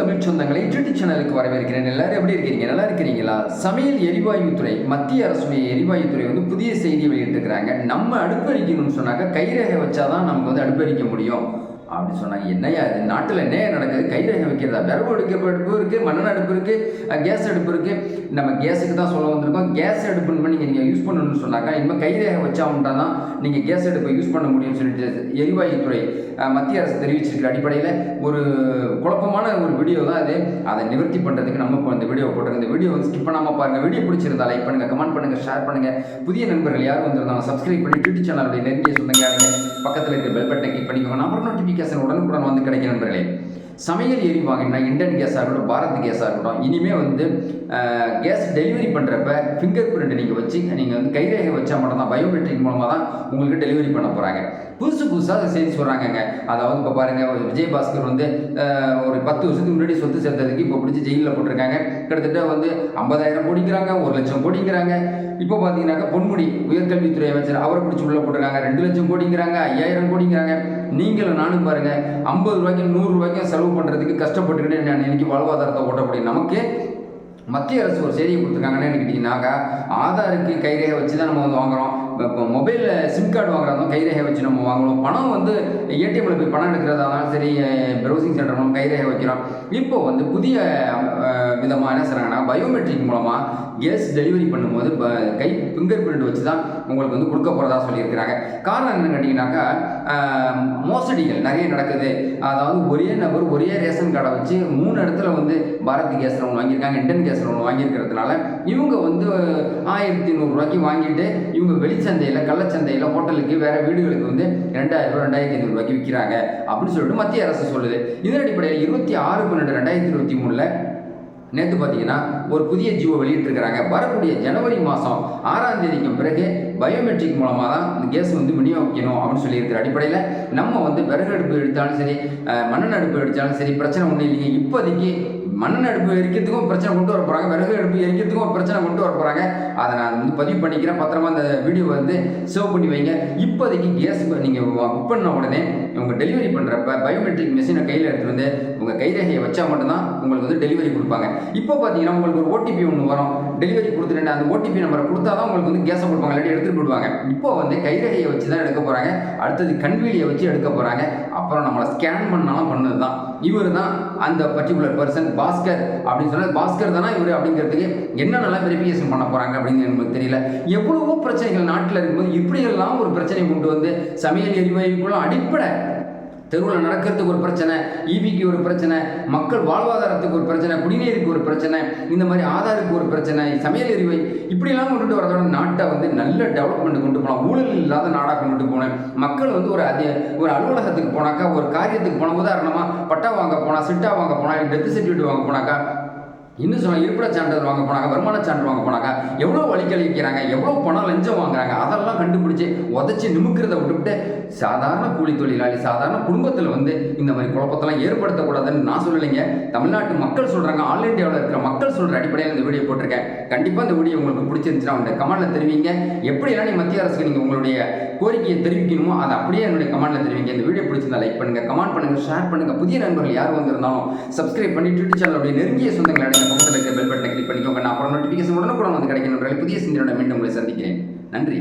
தமிழ் சொந்தங்களை யூடியூப் சேனலுக்கு வரவேற்கிறேன். எல்லாரும் எப்படி இருக்கிறீங்க? நல்லா இருக்கிறீங்களா? சமையல் எரிவாயுத்துறை மத்திய அரசுடைய எரிவாயுத்துறை வந்து புதிய செய்தி வெளியிட்டிருக்கிறாங்க. நம்ம அடுப்பறிக்கணும்னு சொன்னாக்க கைரேகை வச்சாதான் நமக்கு வந்து அடுப்பறிக்க முடியும். அப்படின்னு சொன்னாங்க என்னையா இது? நாட்டில் என்ன நடக்குது? கைரேகை வைக்கிறதா? விரவு எடுக்கிற அடுப்பு இருக்குது மண்ணெண்ண அடுப்பு இருக்குது கேஸ் அடுப்பு இருக்குது நம்ம கேஸுக்கு தான் சொல்ல வந்திருக்கோம். கேஸ் அடுப்புன்னு நீங்கள் நீங்கள் யூஸ் பண்ணணும்னு சொன்னாக்கா இனிமேல் கைரேகை வச்சா தான் நீங்கள் கேஸ் அடுப்பை யூஸ் பண்ண முடியும்னு சொல்லிட்டு எரிவாயுத்துறை மத்திய அரசு தெரிவிச்சிருக்கிற அடிப்படையில் ஒரு வீடியோ தான் அது அதை நிவர்த்தி பண்ணுறதுக்கு நம்ம இப்போ இந்த வீடியோ போட்டிருக்கோம் இந்த வீடியோ வந்து ஸ்கிப் பண்ணாமல் பாருங்கள் வீடியோ பிடிச்சிருந்தா லைக் பண்ணுங்கள் கமெண்ட் பண்ணுங்கள் ஷேர் பண்ணுங்கள் புதிய நண்பர்கள் யார் வந்திருந்தாலும் சப்ஸ்கிரைப் பண்ணி யூடியூப் சேனலுடைய நெருங்கிய சொந்தங்க பக்கத்தில் இருக்கிற பெல் பட்டனை கிளிக் பண்ணிக்கோங்க. நம்பர் நோட்டிஃபிகேஷன் உடனுக்குடன் வந்து கிடைக்கும் நண்பர்களே. சமையல் எரி வாங்கினா இண்டன் கேஸாக இருக்கட்டும் பாரத் கேஸாக இருக்கட்டும் இனிமேல் வந்து கேஸ் டெலிவரி பண்ணுறப்ப ஃபிங்கர் பிரிண்ட் நீங்கள் வச்சு நீங்கள் வந்து கைரேகை வச்சா மட்டும்தான் பயோமெட்ரிக் மூலமாக தான் உங்களுக்கு டெலிவரி பண்ண போகிறாங்க புதுசு புதுசாக செய்தி சொல்கிறாங்கங்க அதாவது இப்போ பாருங்கள் விஜயபாஸ்கர் வந்து ஒரு பத்து வருஷத்துக்கு முன்னாடி சொத்து சேர்த்ததுக்கு இப்போ பிடிச்சி ஜெயிலில் போட்டிருக்காங்க. கிட்டத்தட்ட வந்து ஐம்பதாயிரம் பிடிக்கிறாங்க ஒரு லட்சம் கோடிங்கிறாங்க. இப்போ பார்த்தீங்கன்னாக்கா பொன்முடி உயர்கல்வித்துறை அமைச்சர் அவரை பிடிச்சி உள்ள போட்டிருக்காங்க. ரெண்டு லட்சம் கோடிங்கிறாங்க ஐயாயிரம் கோடிங்கிறாங்க. நீங்களும் நானும் பாருங்கள் ஐம்பது ரூபாய்க்கும் நூறுரூவாய்க்கும் செலவு பண்ணுறதுக்கு கஷ்டப்பட்டுக்கிட்டு நான் இன்னைக்கு வாழ்வாதாரத்தை ஓட்டக்கூடிய நமக்கு மத்திய அரசு ஒரு செய்தியை கொடுத்துருக்காங்கன்னு கேட்டிங்கன்னாக்கா ஆதாருக்கு கைரேகை வச்சு தான் நம்ம வந்து வாங்குகிறோம் இப்போ மொபைலில் சிம் கார்டு வாங்குறதா கைரேகை வச்சு நம்ம வாங்குறோம். பணம் வந்து ஏடிஎம்மில் போய் பணம் எடுக்கிறதா இருந்தாலும் சரி ப்ரௌசிங் சென்டர் மூலம் கைரேகை வைக்கிறோம். இப்போ வந்து புதிய விதமாக என்ன செய்கிறாங்கன்னா பயோமெட்ரிக் மூலமாக கேஸ் டெலிவரி பண்ணும்போது இப்போ கை ஃபிங்கர் பிரிண்ட் வச்சு தான் உங்களுக்கு வந்து கொடுக்க போகிறதா சொல்லியிருக்கிறாங்க. காரணம் என்னன்னு கேட்டிங்கனாக்கா மோசடிகள் நிறைய நடக்குது. அதாவது ஒரே நபர் ஒரே ரேஷன் கார்டை வச்சு மூணு இடத்துல வந்து பாரத் கேஸ் ஒன்று வாங்கியிருக்காங்க இண்டன் கேஸ் ஒன்று வாங்கியிருக்கிறதுனால இவங்க வந்து ஆயிரத்தி நூறுரூவாய்க்கு வாங்கிட்டு இவங்க சந்தையில் கள்ளச்சந்தையில் ஹோட்டலுக்கு வேற வீடுகளுக்கு வந்து ரெண்டாயிரம் ரூபா ரெண்டாயிரத்தி ஐநூறுரூவாய்க்கு விற்கிறாங்க அப்படின்னு சொல்லிட்டு மத்திய அரசு சொல்லுது. இதன் அடிப்படையில் இருபத்தி ஆறு பன்னெண்டு ரெண்டாயிரத்தி இருபத்தி மூணில் நேற்று பார்த்தீங்கன்னா ஒரு புதிய ஜீவோ வெளியிட்டிருக்கிறாங்க. வரக்கூடிய ஜனவரி மாதம் ஆறாம் தேதிக்கு பிறகு பயோமெட்ரிக் மூலமாக தான் இந்த கேஸ் வந்து விநியோகிக்கணும் அப்படின்னு சொல்லியிருக்கிற அடிப்படையில் நம்ம வந்து விறகு அடுப்பு எடுத்தாலும் சரி மண்ணெண் மண்ணெண்ணெய் அடுப்பு எடுத்தாலும் சரி பிரச்சனை ஒன்றும் இல்லைங்க. இப்போதைக்கு மண்ணெண்ணெய் அடுப்பு எரிக்கிறதுக்கும் பிரச்சனை கொண்டு வர போகிறாங்க விறகு அடுப்பு எரிக்கிறதுக்கும் ஒரு பிரச்சனை கொண்டு வர போகிறாங்க அதை நான் வந்து பதிவு பண்ணிக்கிறேன். பத்திரமா அந்த வீடியோ வந்து சேவ் பண்ணி வைங்க. இப்போதைக்கு கேஸ் நீங்கள் புக் பண்ண உடனே உங்கள் டெலிவரி பண்ணுறப்ப பயோமெட்ரிக் மிஷினை கையில் எடுத்துகிட்டு வந்து உங்கள் கைரேகையை வச்சா மட்டும்தான் உங்களுக்கு வந்து டெலிவரி கொடுப்பாங்க. இப்போ பார்த்தீங்கன்னா உங்களுக்கு ஒரு ஓடிபி ஒன்று வரும். டெலிவரி கொடுத்துட்டு அந்த ஓடிபி நம்பரை கொடுத்தா தான் உங்களுக்கு வந்து கேஸை கொடுப்பாங்க. இல்லாட்டி எடுத்துகிட்டு போடுவாங்க இப்போ வந்து கைரேகையை வச்சு தான் எடுக்க போகிறாங்க அடுத்தது கண்வீலியை வச்சு எடுக்க போகிறாங்க அப்புறம் நம்மளை ஸ்கேன் பண்ணாலும் பண்ணது தான் இவர் தான் அந்த பர்டிகுலர் பர்சன் பாஸ்கர் அப்படின்னு சொன்னால் பாஸ்கர் தானே இவர் அப்படிங்கிறதுக்கு என்னென்னலாம் வெரிஃபிகேஷன் பண்ண போகிறாங்க அப்படின்னு நமக்கு தெரியல. எவ்வளவோ பிரச்சனைகள் நாட்டில் இருக்கும்போது இப்படியெல்லாம் ஒரு பிரச்சனை கொண்டு வந்து சமையல் எரிவாயுக்குள்ள அடிப்படை தெருவில் நடக்கிறதுக்கு ஒரு பிரச்சனை ஈபிக்கு ஒரு பிரச்சனை மக்கள் வாழ்வாதாரத்துக்கு ஒரு பிரச்சனை குடிநீருக்கு ஒரு பிரச்சனை இந்த மாதிரி ஆதாருக்கு ஒரு பிரச்சனை சமையல் எரிவை இப்படிலாம் கொண்டுட்டு வரதோட நாட்டை வந்து நல்ல டெவலப்மெண்ட் கொண்டு போகலாம். ஊழல் இல்லாத நாடாக கொண்டுட்டு போனேன். மக்கள் வந்து ஒரு அதி ஒரு அலுவலகத்துக்கு போனாக்கா ஒரு காரியத்துக்கு போன உதாரணமாக பட்டா வாங்க போனால் சிட்டா வாங்க போனால் டெத் சர்டிஃபிகேட் வாங்க போனாக்கா இன்னும் சொன்னால் இருப்பிட சான்றிதழ் வாங்க போனாங்க வருமான சான்று வாங்க போனாங்க எவ்வளோ வழிக்கழிக்கிறாங்க எவ்வளோ பணம் லஞ்சம் வாங்குறாங்க அதெல்லாம் கண்டுபிடிச்சி உதச்சி நிமிக்கிறத விட்டுவிட்டு சாதாரண கூலி தொழிலாளி சாதாரண குடும்பத்தில் வந்து இந்த மாதிரி குழப்பத்தெல்லாம் ஏற்படுத்தக்கூடாதுன்னு நான் சொல்லலைங்க. தமிழ்நாட்டு மக்கள் சொல்கிறாங்க ஆல் இண்டியாவில் இருக்கிற மக்கள் சொல்கிற அடிப்படையில் இந்த வீடியோ போட்டிருக்கேன். கண்டிப்பாக இந்த வீடியோ உங்களுக்கு பிடிச்சிருந்துச்சுன்னா உங்க கமெண்ட்டில் தெரிவிங்க. எப்படியெல்லாம் நீங்கள் மத்திய அரசுக்கு நீங்கள் உங்களுடைய கோரிக்கையை தெரிவிக்கணுமோ அதை அப்படியே என்னுடைய கமெண்ட்டில் தெரிவிங்க. இந்த வீடியோ பிடிச்சிருந்தா லைக் பண்ணுங்கள் கமெண்ட் பண்ணுங்கள் ஷேர் பண்ணுங்கள் புதிய நண்பர்கள் யார் வந்திருந்தாலும் சப்ஸ்கிரைப் பண்ணி ட்விட்டர் சேனலுடைய நெருங்கிய சொந்தங்களை பக்கத்தில் இருக்கிற பெல் பட்டனை கிளிக் பண்ணிக்கோங்க. நான் அப்புறம் நோட்டிஃபிகேஷன் உடனே கூட வந்து கிடைக்கணும் புதிய சிந்தனையோட மீண்டும் உங்களை சந்திக்கிறேன். நன்றி.